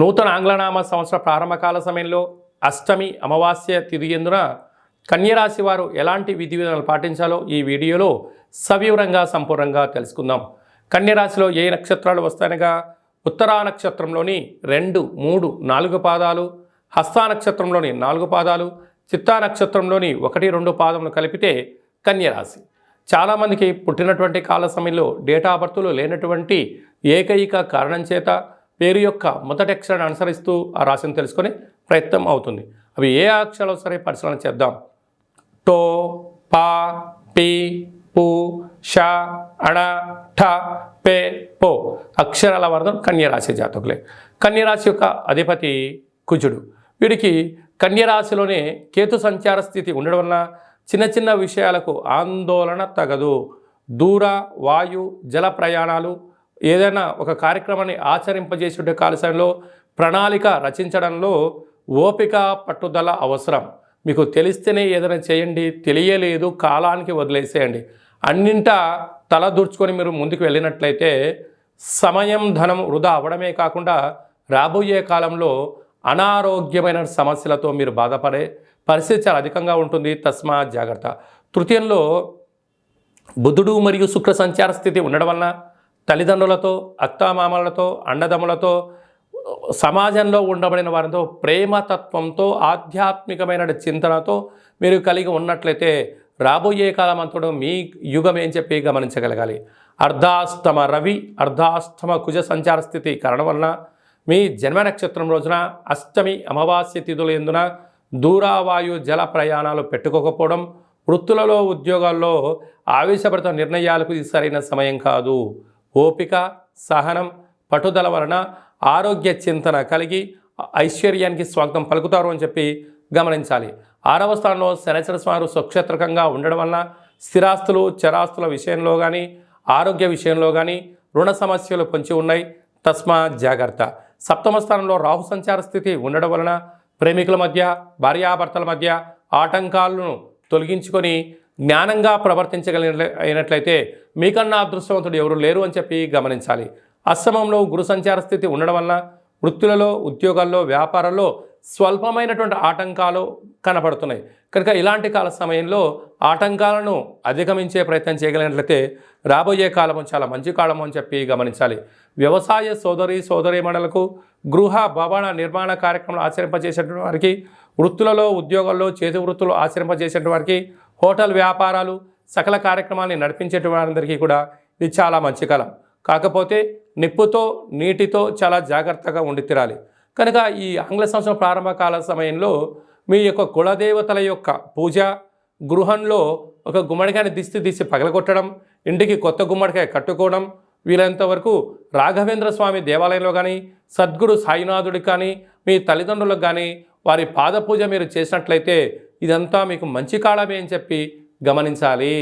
నూతన ఆంగ్లనామ సంవత్సర ప్రారంభకాల సమయంలో అష్టమి అమావాస్య తిరిగేందున ఎందున కన్యరాశి వారు ఎలాంటి విధి విధానాలు పాటించాలో ఈ వీడియోలో సవివరంగా సంపూర్ణంగా తెలుసుకుందాం. కన్యరాశిలో ఏ నక్షత్రాలు వస్తాయనగా ఉత్తరా నక్షత్రంలోని రెండు మూడు నాలుగు పాదాలు హస్తా నక్షత్రంలోని నాలుగు పాదాలు చిత్తా నక్షత్రంలోని ఒకటి రెండు పాదములు కలిపితే కన్యరాశి. చాలామందికి పుట్టినటువంటి కాల సమయంలో డేటా బర్తులు లేనటువంటి ఏకైక కారణం చేత పేరు యొక్క మొదటి అక్షరాన్ని అనుసరిస్తూ ఆ రాశిని తెలుసుకొని ప్రయత్నం అవుతుంది. అవి ఏ అక్షరాలు సరే పరిశీలన చేద్దాం. టో పా పి పు ష అణ ఠ పే పో అక్షరాల వర్గం కన్యరాశి జాతకులే. కన్యరాశి యొక్క అధిపతి కుజుడు. వీడికి కన్యరాశిలోనే కేతు సంచార స్థితి ఉండడం వలన చిన్న చిన్న విషయాలకు ఆందోళన తగదు. దూర వాయు జల ప్రయాణాలు ఏదైనా ఒక కార్యక్రమాన్ని ఆచరింపజేసే కాలశంలో ప్రణాళిక రచించడంలో ఓపిక పట్టుదల అవసరం. మీకు తెలిస్తేనే ఏదైనా చేయండి తెలియలేదు కాలానికి వదిలేసేయండి. అన్నింటా తల దూర్చుకొని మీరు ముందుకు వెళ్ళినట్లయితే సమయం ధనం వృధా అవ్వడమే కాకుండా రాబోయే కాలంలో అనారోగ్యమైన సమస్యలతో మీరు బాధపడే పరిస్థితి చాలా అధికంగా ఉంటుంది. తస్మా జాగ్రత్త. తృతీయంలో బుధుడు మరియు శుక్ర సంచార స్థితి ఉండడం వలన తల్లిదండ్రులతో అత్తామామలతో అండదమ్ములతో సమాజంలో ఉండబడిన వారితో ప్రేమతత్వంతో ఆధ్యాత్మికమైన చింతనతో మీరు కలిగి ఉన్నట్లయితే రాబోయే కాలం అంతడు మీ యుగం ఏం చెప్పి గమనించగలగాలి? అర్ధాష్టమ రవి అర్ధాష్టమ కుజ సంచార స్థితి కారణం వలన మీ జన్మ నక్షత్రం రోజున అష్టమి అమావాస్య తిథులు ఎందున దూరావాయు జల ప్రయాణాలు పెట్టుకోకపోవడం వృత్తులలో ఉద్యోగాల్లో ఆవేశభరిత నిర్ణయాలకు ఇది సరైన సమయం కాదు. ఓపిక సహనం పట్టుదల వలన ఆరోగ్య చింతన కలిగి ఐశ్వర్యానికి స్వాగతం పలుకుతారు అని చెప్పి గమనించాలి. ఆరవ స్థానంలో శనిచర స్వామి సుక్షేత్రకంగా ఉండడం వలన స్థిరాస్తులు చరాస్తుల విషయంలో కానీ ఆరోగ్య విషయంలో కానీ రుణ సమస్యలు పొంచి ఉన్నాయి. తస్మా జాగ్రత్త. సప్తమ స్థానంలో రాహు సంచార స్థితి ఉండడం వలన ప్రేమికుల మధ్య భార్యాభర్తల మధ్య ఆటంకాలను తొలగించుకొని జ్ఞానంగా ప్రవర్తించగలిగినట్లయితే మీకన్నా అదృష్టవంతుడు ఎవరు లేరు అని చెప్పి గమనించాలి. అస్సమంలో గురు సంచార స్థితి ఉండడం వలన వృత్తులలో ఉద్యోగాల్లో వ్యాపారాల్లో స్వల్పమైనటువంటి ఆటంకాలు కనపడుతున్నాయి. కనుక ఇలాంటి కాల సమయంలో ఆటంకాలను అధిగమించే ప్రయత్నం చేయగలిగినట్లయితే రాబోయే కాలము చాలా మంచి కాలము అని చెప్పి గమనించాలి. వ్యవసాయ సోదరి సోదరీమణులకు గృహ భవన నిర్మాణ కార్యక్రమాలు ఆచరింపజేసేటువంటి వారికి వృత్తులలో ఉద్యోగాల్లో చేతి వృత్తులు ఆచరింపజేసేటువంటి వారికి హోటల్ వ్యాపారాలు సకల కార్యక్రమాన్ని నడిపించేటి వారందరికీ కూడా ఇది చాలా మంచి కాలం కాకపోతే నిప్పుతో నీటితో చాలా జాగ్రత్తగా ఉండి తీరాలి. కనుక ఈ ఆంగ్ల సంవత్సరం ప్రారంభ కాల సమయంలో మీ యొక్క కులదేవతల యొక్క పూజ గృహంలో ఒక గుమ్మడికాయని దిస్తి తీసి పగలగొట్టడం ఇంటికి కొత్త గుమ్మడికాయ కట్టుకోవడం వీలైనంత వరకు రాఘవేంద్ర స్వామి దేవాలయంలో కానీ సద్గురు సాయినాథుడికి కానీ మీ తల్లిదండ్రులకు కానీ వారి పాద పూజ మీరు చేసినట్లయితే ఇదంతా మీకు మంచి కాలమే అని చెప్పి గమనించాలి.